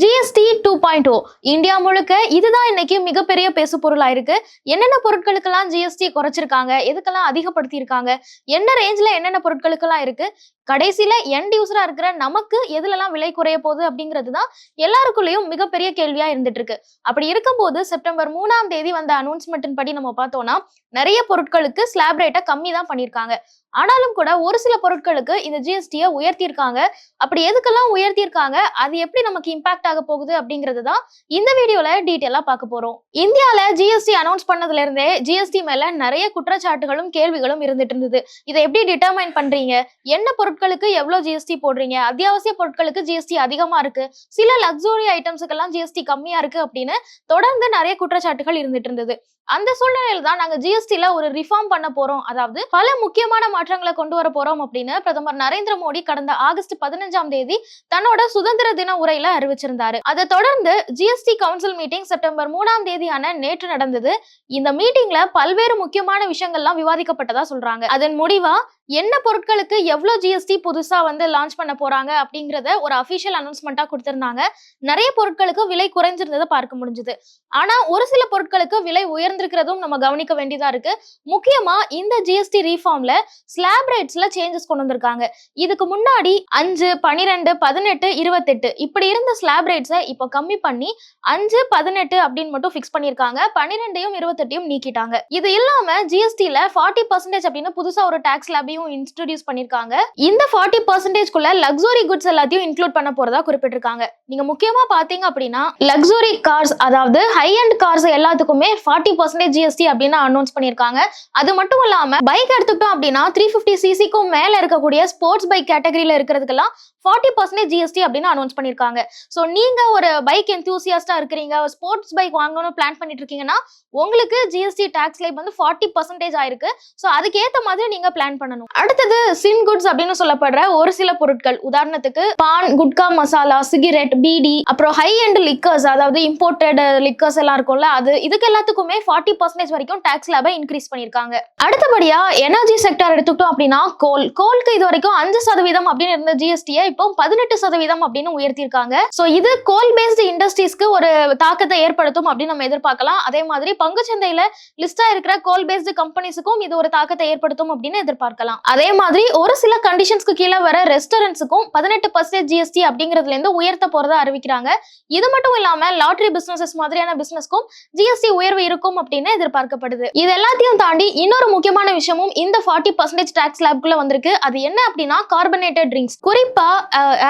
GST two point O India முழுக்க இதுதான் இன்னைக்கு மிகப்பெரிய பேசு பொருளா இருக்கு. என்னென்ன பொருட்களுக்கெல்லாம் ஜிஎஸ்டி குறைச்சிருக்காங்க? எதுக்கெல்லாம் அதிகப்படுத்தியிருக்காங்க? என்ன ரேஞ்சில் என்னென்ன பொருட்களுக்கெல்லாம் இருக்கு? கடைசியில எண்ட் யூசரா இருக்கிற நமக்கு எதுலலாம் விலை குறைய போகுது அப்படிங்கிறது தான் எல்லாருக்குள்ளேயும் மிகப்பெரிய கேள்வியா இருந்துட்டு இருக்கு அப்படி இருக்கும்போது செப்டம்பர் மூணாம் தேதி வந்த அனௌன்ஸ்மெண்ட்டின் படி நம்ம பார்த்தோம்னா நிறைய பொருட்களுக்கு ஸ்லாப் ரேட்டை கம்மி தான் பண்ணியிருக்காங்க. ஆனாலும் கூட ஒரு சில பொருட்களுக்கு இந்த ஜிஎஸ்டியை உயர்த்தியிருக்காங்க. அப்படி எதுக்கெல்லாம் உயர்த்தியிருக்காங்க? அது எப்படி நமக்கு இம்பாக்ட் ஆக போகுது அப்படிங்கிறது தான் இந்த வீடியோல டீட்டெயிலா பார்க்க போறோம். இந்தியால ஜிஎஸ்டி அனௌன்ஸ் பண்ணதுல இருந்தே ஜிஎஸ்டி மேல நிறைய குற்றச்சாட்டுகளும் கேள்விகளும் இருந்துட்டு இருந்தது. இதை எப்படி டிட்டர்மைன் பண்றீங்க? என்ன பொருட்களுக்கு எவ்வளவு ஜிஎஸ்டி போடுறீங்க? அத்தியாவசிய பொருட்களுக்கு ஜிஎஸ்டி அதிகமா இருக்கு. சில லக்ஸுரி ஐட்டம்ஸுக்கெல்லாம் ஜிஎஸ்டி கம்மியா இருக்கு அப்படின்னு தொடர்ந்து நிறைய குற்றச்சாட்டுகள் இருந்துட்டு இருந்தது. அந்த சூழ்நிலையில தான் நாங்க ஜிஎஸ்டில ஒரு ரிஃபார்ம் பண்ண போறோம். அதாவது பல முக்கியமான மாற்றங்களை கொண்டு வர போறோம் அப்படின்னு பிரதமர் நரேந்திர மோடி கடந்த ஆகஸ்ட் பதினஞ்சாம் தேதி தன்னோட சுதந்திர தின உரையில அறிவிச்சிருந்தாரு. அதை தொடர்ந்து ஜிஎஸ்டி கவுன்சில் மீட்டிங் செப்டம்பர் மூணாம் தேதியான நேற்று நடந்தது. இந்த மீட்டிங்ல பல்வேறு முக்கியமான விஷயங்கள்லாம் விவாதிக்கப்பட்டதா சொல்றாங்க. அதன் முடிவா என்ன பொருட்களுக்கு எவ்வளவு ஜிஎஸ்டி புதுசா வந்து லான்ச் பண்ண போறாங்க அப்படிங்கறத ஒரு அபிஷியல் அனௌன்ஸ்மெண்டா கொடுத்திருந்தாங்க. நிறைய பொருட்களுக்கு விலை குறைஞ்சிருந்ததை பார்க்க முடிஞ்சது. ஆனா ஒரு சில பொருட்களுக்கு விலை உயர்ந்திருக்கிறதும் நம்ம கவனிக்க வேண்டியதா இருக்கு. முக்கியமா இந்த ஜிஎஸ்டி ரீஃபார்ம்ல ஸ்லாப் ரேட்ஸ்ல சேஞ்சஸ் கொண்டு வந்திருக்காங்க. இதுக்கு முன்னாடி அஞ்சு பனிரெண்டு பதினெட்டு இருபத்தெட்டு இப்படி இருந்த ஸ்லாப் ரேட்ஸை இப்போ கம்மி பண்ணி அஞ்சு பதினெட்டு அப்படின்னு மட்டும் ஃபிக்ஸ் பண்ணியிருக்காங்க. பன்னிரெண்டையும் இருபத்தெட்டையும் நீக்கிட்டாங்க. இது இல்லாம ஜிஎஸ்டியில ஃபார்ட்டி பர்சன்டேஜ் அப்படின்னு புதுசா ஒரு டாக்ஸ் ஸ்லாபையும் இன்ட்ரடியூஸ் பண்ணியிருக்காங்க. இந்த ஃபார்ட்டி பர்சன்டேஜ்குள்ள லக்ஸுரி குட்ஸ் எல்லாத்தையும் இன்க்ளூட் பண்ண போறதா குறிப்பிட்டிருக்காங்க. நீங்க முக்கியமா பாத்தீங்க அப்படின்னா லக்ஸுரி கார்ஸ் அதாவது ஹை அண்ட் கார்ஸ் எல்லாத்துக்குமே ஃபார்ட்டி பர்சன்டேஜ் ஜிஎஸ்டி அப்படின்னு அனௌன்ஸ் பண்ணியிருக்காங்க. அது மட்டும் இல்லாம பைக் எடுத்துக்கிட்டோம் அப்படின்னா த்ரீ ஃபிஃப்டி சிசிக்கும் மேல இருக்கக்கூடிய ஸ்போர்ட்ஸ் பைக் கேட்டகரியில இருக்கிறதுக்கெல்லாம் ஃபார்ட்டி பர்சன்டேஜ் ஜிஎஸ்டி அப்படின்னு அனௌன்ஸ் பண்ணிருக்காங்க ஸோ நீங்க ஒரு பைக் எந்தூசியாஸ்டா இருக்கிறீங்க ஸ்போர்ட்ஸ் பைக் வாங்கணும்னு பிளான் பண்ணிட்டு இருக்கீங்கன்னா உங்களுக்கு ஜிஎஸ்டி டாக்ஸ் லைப் வந்து ஃபார்ட்டி பர்சன்டேஜ் ஆயிருக்கு. ஸோ அதுக்கேற்ற மாதிரி நீங்க பிளான் பண்ணணும். அடுத்தது சின் குட்ஸ் அப்படின்னு சொல்லப்படுற ஒரு சில பொருட்கள். உதாரணத்துக்கு பான் குட்கா மசாலா சிகரெட் பீடி அப்புறம் ஹை அண்ட் லிக்கர்ஸ் அதாவது இம்போர்ட்டட் லிக்கர்ஸ் எல்லாம் இருக்கும்ல அது இதுக்கு எல்லாத்துக்குமே ஃபார்ட்டி பர்சன்டேஜ் வரைக்கும் டாக்ஸ் லேபை இன்க்ரீஸ் பண்ணியிருக்காங்க. அடுத்தபடியா எனர்ஜி செக்டர் எடுத்துக்கிட்டோம் அப்படின்னா கோல். கோல்க்கு இது வரைக்கும் அஞ்சு சதவீதம் அப்படின்னு இருந்த ஜிஎஸ்டியை இப்போ பதினெட்டு சதவீதம் அப்படின்னு உயர்த்தியிருக்காங்க. ஸோ இது கோல் பேஸ்டு இண்டஸ்ட்ரீஸ்க்கு ஒரு தாக்கத்தை ஏற்படுத்தும் அப்படின்னு நம்ம எதிர்பார்க்கலாம். அதே மாதிரி பங்குச்சந்தையில லிஸ்டா இருக்கிற கோல் பேஸ்டு கம்பெனிஸுக்கும் இது ஒரு தாக்கத்தை ஏற்படுத்தும் அப்படின்னு எதிர்பார்க்கலாம். அதே மாதிரி ஒரு சில கண்டிஷன்ஸ்க்கு கீழே வர ரெஸ்டாரண்ட்ஸுக்கும் பதினெட்டு பர்சன்டேஜ் ஜிஎஸ்டி அப்படிங்கிறதுல இருந்து உயர்த்த போறதா அறிவிக்கிறாங்க. இது மட்டும் இல்லாம லாட்டரி பிசினஸஸ் மாதிரியான பிசினஸ்க்கும் ஜிஎஸ்டி உயர்வு இருக்கும் அப்படின்னு எதிர்பார்க்கப்படுது. இது எல்லாத்தையும் தாண்டி இன்னொரு முக்கியமான விஷயமும் இந்த ஃபார்ட்டி பர்சன்டேஜ் டாக்ஸ் லேப்குள்ள வந்திருக்கு. அது என்ன அப்படின்னா கார்பனேட்டட் ட்ரிங்க்ஸ் குறிப்பா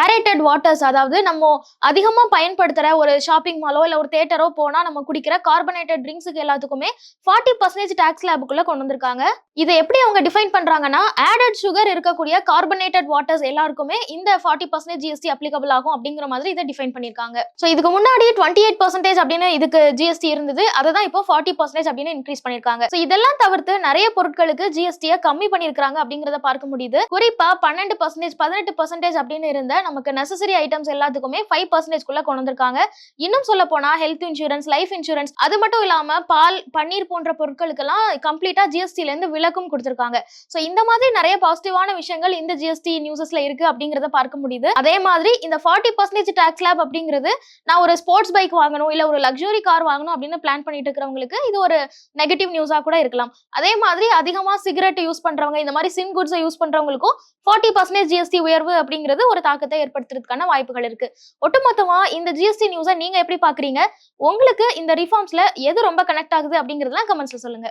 ஏரேட்டட் வாட்டர்ஸ் அதாவது நம்ம அதிகமா பயன்படுத்துற ஒரு ஷாப்பிங் மாலோ இல்ல ஒரு தேட்டரோ போனா நம்ம குடிக்கிற கார்பனேட்டட் ட்ரிங்க்ஸுக்கு எல்லாத்துக்குமே ஃபார்ட்டி பர்சன்டேஜ் டாக்ஸ் லேபுக்குள்ள கொண்டு வந்திருக்காங்க. இதை எப்படி அவங்க டிஃபைன் பண்றாங்கன்னா ஆடட் சுகர் இருக்கக்கூடிய கார்பனேட்டட் வாட்டர்ஸ் எல்லாருக்குமே இந்த ஃபார்ட்டி பர்சன்டேஜ் ஜிஎஸ்டி அப்ளிகபிள் ஆகும் அப்படிங்கிற மாதிரி இதை டிஃபைன் பண்ணிருக்காங்க ஸோ இதுக்கு முன்னாடி டுவெண்ட்டி எயிட் பர்சன்டேஜ் அப்படின்னு இதுக்கு ஜிஎஸ்டி இருந்தது. அதை தான் இப்போ ஃபார்ட்டி பர்சன்டேஜ் அப்படின்னு இன்க்ரீஸ் பண்ணிருக்காங்க ஸோ இதெல்லாம் தவிர்த்து நிறைய பொருட்களுக்கு ஜிஎஸ்டியை கம்மி பண்ணிருக்காங்க அப்படிங்கறத பார்க்க முடியுது. குறிப்பா பன்னெண்டு பர்சன்டேஜ் பதினெட்டு பர்சன்டேஜ் அப்படின்னு இருந்த நமக்கு நெசசரி ஐட்டம்ஸ் எல்லாத்துக்குமே ஃபைவ் பர்சன்டேஜ்குள்ள கொண்டு வந்திருக்காங்க. இன்னும் சொல்ல போனா ஹெல்த் இன்சூரன்ஸ் லைஃப் இன்சூரன்ஸ் அது மட்டும் இல்லாம பால் பன்னீர் போன்ற பொருட்களுக்கெல்லாம் கம்ப்ளீட்டா ஜிஎஸ்டில இருந்து விலக்கும் கொடுத்திருக்காங்க. ஸோ இந்த மாதிரி நிறைய பாசிட்டிவான விஷயங்கள் இந்த ஜிஎஸ்டி நியூஸஸ்ல இருக்கு அப்படிங்கறத பார்க்க முடியுது. அதே மாதிரி இந்த ஃபார்ட்டி பர்சன்டேஜ் டாக்ஸ் லேப் அப்படிங்கிறது நான் ஒரு ஸ்போர்ட்ஸ் பைக் வாங்கணும் இல்ல ஒரு லக்ஸுரி கார் வாங்கணும் அப்படின்னு பிளான் பண்ணிட்டு இருக்கிறவங்களுக்கு இது ஒரு நெகட்டிவ் நியூஸா கூட இருக்கலாம். அதே மாதிரி அதிகமா சிகரெட் யூஸ் பண்றவங்க இந்த மாதிரி சின் குட்ஸை யூஸ் பண்றவங்களுக்கும் ஃபார்ட்டி பர்சன்டேஜ் ஜிஎஸ்டி உயர்வு அப்படிங்கிறது ஒரு தாக்கத்தை ஏற்படுத்துறதுக்கான வாய்ப்புகள் இருக்கு. ஒட்டுமொத்தமா இந்த ஜிஎஸ்டி நியூஸை நீங்க எப்படி பாக்குறீங்க உங்களுக்கு இந்த ரிஃபார்ம்ஸ்ல எது ரொம்ப கனெக்ட் ஆகுது அப்படிங்கறதெல்லாம் கமெண்ட்ஸ்ல சொல்லுங்க.